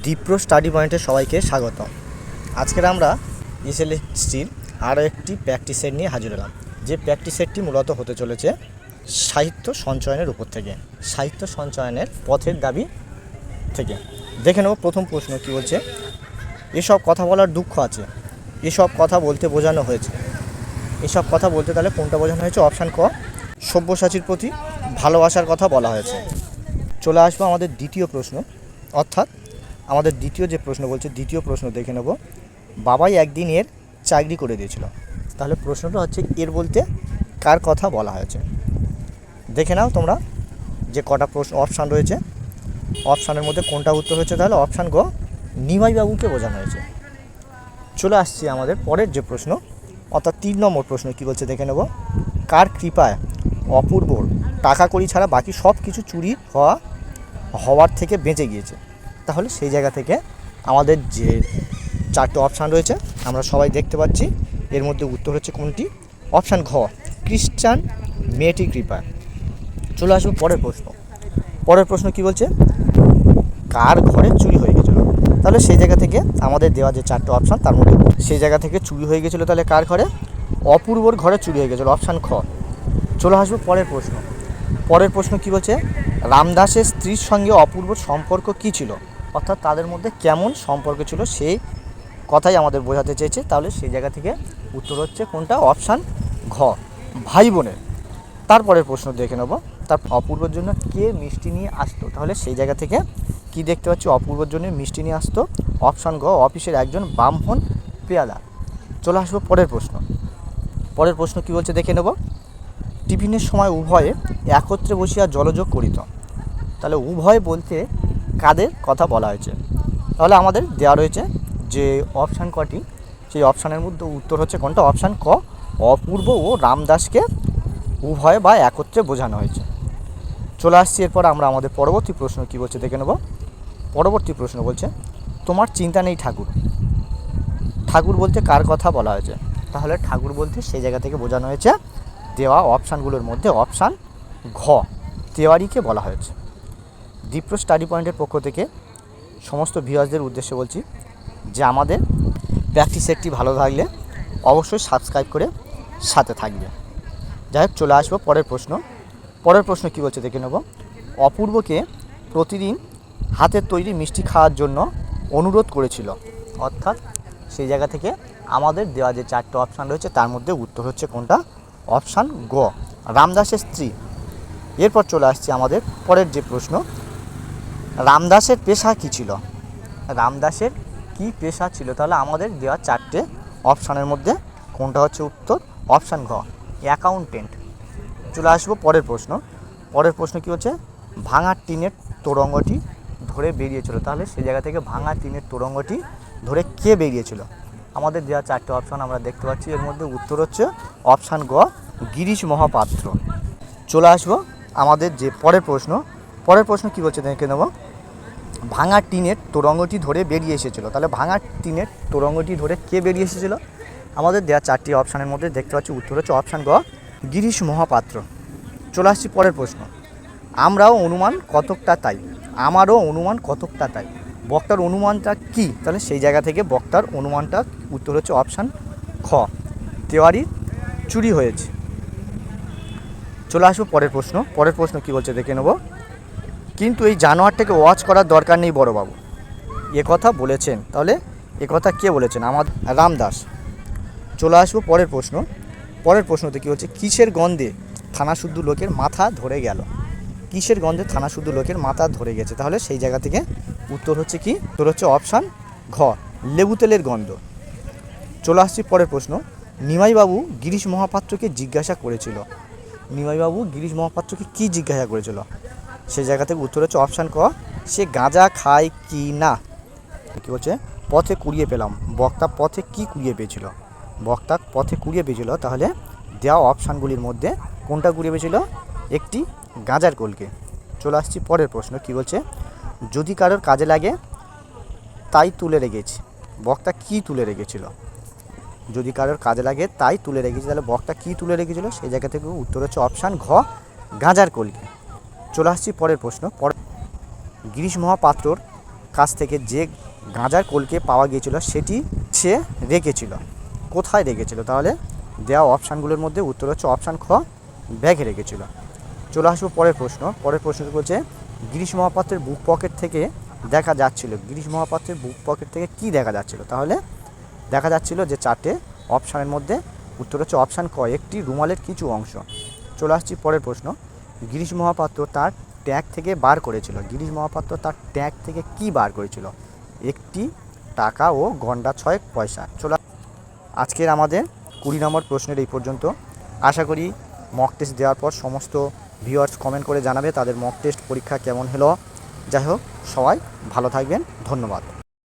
Dipra study পয়েন্টে সবাইকে স্বাগত আজকের আমরা ইসেল স্টিল আরও একটি প্র্যাকটিস সেট নিয়ে হাজির হলাম। যে প্র্যাকটিস সেটটি মূলত হতে চলেছে সাহিত্য সঞ্চয়নের উপর থেকে, সাহিত্য সঞ্চয়নের পথের দাবি থেকে। দেখে নেব প্রথম প্রশ্ন কী বলছে। এসব কথা বলার দুঃখ আছে। এসব কথা বলতে বোঝানো হয়েছে। এসব কথা বলতে তাহলে কোনটা বোঝানো হয়েছে? অপশান ক, সব্যসাচীর প্রতি ভালোবাসার কথা বলা হয়েছে। চলে আসব আমাদের দ্বিতীয় প্রশ্ন। অর্থাৎ আমাদের দ্বিতীয় যে প্রশ্ন বলছে, দ্বিতীয় প্রশ্ন দেখে নেব। বাবাই একদিন এর চাকরি করে দিয়েছিল। তাহলে প্রশ্নটা হচ্ছে, এর বলতে কার কথা বলা হয়েছে? দেখে নাও তোমরা যে কটা প্রশ্ন অপশান রয়েছে। অপশানের মধ্যে কোনটা উত্তর হয়েছে তাহলে অপশান গ, নিমাইবাবুকে বোঝানো হয়েছে। চলে আসছি আমাদের পরের যে প্রশ্ন, অর্থাৎ তিন নম্বর প্রশ্ন কী বলছে দেখে নেব। কার কৃপায় অপূর্বর টাকা কড়ি ছাড়া বাকি সব কিছু চুরি হওয়া, হওয়ার থেকে বেঁচে গিয়েছে? তাহলে সেই জায়গা থেকে আমাদের যে চারটে অপশান রয়েছে, আমরা সবাই দেখতে পাচ্ছি। এর মধ্যে উত্তর হচ্ছে কোনটি? অপশান ঘ খ্রিস্টান মেয়েটি কৃপায় চলে আসব পরের প্রশ্ন। পরের প্রশ্ন কি বলছে? কার ঘরে চুরি হয়ে গেছিল? তাহলে সেই জায়গা থেকে আমাদের দেওয়া যে চারটে অপশান তার মধ্যে সেই জায়গা থেকে চুরি হয়ে গেছিল তাহলে কার ঘরে? অপূর্বর ঘরে চুরি হয়ে গেছিল অপশান খ চলে আসব পরের প্রশ্ন। পরের প্রশ্ন কি বলছে? রামদাসের স্ত্রীর সঙ্গে অপূর্বর সম্পর্ক কি ছিল? অর্থাৎ তাদের মধ্যে কেমন সম্পর্ক ছিল সেই কথাই আমাদের বোঝাতে চেয়েছে। তাহলে সেই জায়গা থেকে উত্তর হচ্ছে কোনটা? অপশান ঘ। ভাই বোনের। তারপরের প্রশ্ন দেখে নেব। তার অপূর্বর জন্য কে মিষ্টি নিয়ে আসতো? তাহলে সেই জায়গা থেকে কি দেখতে পাচ্ছি? অপূর্বর জন্য মিষ্টি নিয়ে আসতো। অপশান গ অফিসের একজন ব্রাহ্মণ পেয়াদা চলে আসব পরের প্রশ্ন। পরের প্রশ্ন কি বলছে দেখে নেব। টিফিনের সময় উভয়ে একত্রে বসিয়া জলযোগ করিত। তাহলে উভয় বলতে কাদের কথা বলা হয়েছে। তাহলে আমাদের দেওয়া রয়েছে যে অপশান কটি। সেই অপশানের মধ্যে উত্তর হচ্ছে কোনটা? অপশান ক, অপূর্ব ও রামদাসকে উভয় বা একত্রে বোঝানো হয়েছে। চলে আসছি এরপর আমরা আমাদের পরবর্তী প্রশ্ন কী বলছে দেখে নেব। পরবর্তী প্রশ্ন বলছে, তোমার চিন্তা নেই ঠাকুর। ঠাকুর বলতে কার কথা বলা হয়েছে? তাহলে ঠাকুর বলতে সেই জায়গা থেকে বোঝানো হয়েছে, দেওয়া অপশানগুলোর মধ্যে অপশান ঘ, তেওয়ারিকে বলা হয়েছে। দীপ্র স্টাডি পয়েন্টের পক্ষ থেকে সমস্ত ভিউয়ার্সদের উদ্দেশ্যে বলছি যে আমাদের প্র্যাকটিস সেটটি ভালো থাকলে অবশ্যই সাবস্ক্রাইব করে সাথে থাকবে। যাই হোক, চলে আসব পরের প্রশ্ন। পরের প্রশ্ন কী বলছে দেখে নেব। অপূর্বকে প্রতিদিন হাতের তৈরি মিষ্টি খাওয়ার জন্য অনুরোধ করেছিল। অর্থাৎ সেই জায়গা থেকে আমাদের দেওয়া যে চারটে অপশান রয়েছে, তার মধ্যে উত্তর হচ্ছে কোনটা? অপশান গ রামদাসের স্ত্রী। এরপর চলে আসছে আমাদের পরের যে প্রশ্ন রামদাসের পেশা কী ছিল? রামদাসের কি পেশা ছিল? তাহলে আমাদের দেওয়া চারটে অপশানের মধ্যে কোনটা হচ্ছে উত্তর? অপশান ঘ অ্যাকাউন্টেন্ট চলে আসব পরের প্রশ্ন। পরের প্রশ্ন কি হচ্ছে? ভাঙা টিনের তোরঙ্গটি ধরে বেরিয়েছিল। তাহলে সেই জায়গা থেকে ভাঙা টিনের তোরঙ্গটি ধরে কে বেরিয়েছিল? আমাদের দেওয়া চারটে অপশান আমরা দেখতে পাচ্ছি। এর মধ্যে উত্তর হচ্ছে অপশান গ গিরিশ মহাপাত্র। চলে আসব আমাদের যে পরের প্রশ্ন। পরের প্রশ্ন কী বলছে দেখে নেব? ভাঙা টিনের তোরঙ্গটি ধরে বেরিয়ে এসেছিল। তাহলে ভাঙা টিনের তোরঙ্গটি ধরে কে বেরিয়ে এসেছিল? আমাদের দেওয়া চারটি অপশানের মধ্যে দেখতে পাচ্ছি, উত্তর হচ্ছে অপশান গ, গিরিশ মহাপাত্র। চলে আসছি পরের প্রশ্ন। আমরাও অনুমান কতকটা তাই? আমারও অনুমান কতকটা তাই? বক্তার অনুমানটা কি? তাহলে সেই জায়গা থেকে বক্তার অনুমানটা উত্তর হচ্ছে অপশান খ। তেওয়ারি চুরি হয়েছে। চলে আসব পরের প্রশ্ন। পরের প্রশ্ন কি বলছে দেখে নেব। কিন্তু এই জানোয়ারটাকে ওয়াচ করার দরকার নেই বড়বাবু। এ কথা বলেছেন। তাহলে এ কথা কে বলেছেন? আমার রামদাস। চলে আসব পরের প্রশ্ন। পরের প্রশ্নতে কী হচ্ছে? কিসের গন্ধে থানা শুদ্ধ লোকের মাথা ধরে গেল? কিসের গন্ধে থানা শুদ্ধ লোকের মাথা ধরে গেছে? তাহলে সেই জায়গা থেকে উত্তর হচ্ছে কি? উত্তর হচ্ছে অপশান ঘ, লেবু তেলের গন্ধ। চলে আসছি পরের প্রশ্ন। নিমাইবাবু গিরিশ মহাপাত্রকে জিজ্ঞাসা করেছিল। নিমাইবাবু গিরিশ মহাপাত্রকে কি জিজ্ঞাসা করেছিল? সেই জায়গা থেকে উত্তর হচ্ছে অপশান ক, সে গাঁজা খায় কি না? কী বলছে? পথে কুড়িয়ে পেলাম। বক্তা পথে কি কুড়িয়ে পেয়েছিল? বক্তা পথে কুড়িয়ে পেয়েছিল, তাহলে দেওয়া অপশানগুলির মধ্যে কোনটা কুড়িয়ে পেয়েছিল? একটি গাঁজার কোলকে চলে আসছি পরের প্রশ্ন, কি বলছে? যদি কারোর কাজে লাগে, তাই তুলে রেখেছি। বক্তা কি তুলে রেখেছিল? যদি কারোর কাজে লাগে, তাই তুলে রেখেছি, তাহলে বক্তা কি তুলে রেখেছিল? সেই জায়গা থেকে উত্তর হচ্ছে অপশান ঘ, গাঁজার কলকে চলে আসছি পরের প্রশ্ন। পরে গিরিশ মহাপাত্রর কাছ থেকে যে গাঁজার কলকে পাওয়া গিয়েছিল, সেটি সে রেখেছিল। কোথায় রেখেছিল? তাহলে দেওয়া অপশানগুলোর মধ্যে উত্তর হচ্ছে অপশান খ, ব্যাগে রেখেছিল। চলে আসব পরের প্রশ্ন। পরের প্রশ্ন বলছে, গিরিশ মহাপাত্রের বুক পকেট থেকে দেখা যাচ্ছিল। গিরিশ মহাপাত্রের বুক পকেট থেকে কি দেখা যাচ্ছিল? তাহলে দেখা যাচ্ছিল যে চারটে অপশানের মধ্যে উত্তর হচ্ছে অপশান ক, একটি রুমালের কিছু অংশ। চলে আসছি পরের প্রশ্ন। গিরিশ মহাপাত্র তার ট্যাগ থেকে বার করেছিল। গিরিশ মহাপাত্র তার ট্যাগ থেকে কি বার করেছিল? একটি টাকা ও গন্ডা ছয়েক পয়সা। চলে, আজকের আমাদের কুড়ি নম্বর প্রশ্নের এই পর্যন্ত। আশা করি মক টেস্ট দেওয়ার পর সমস্ত ভিউয়ার্স কমেন্ট করে জানাবে তাদের মক টেস্ট পরীক্ষা কেমন হলো। যাই হোক, সবাই ভালো থাকবেন। ধন্যবাদ।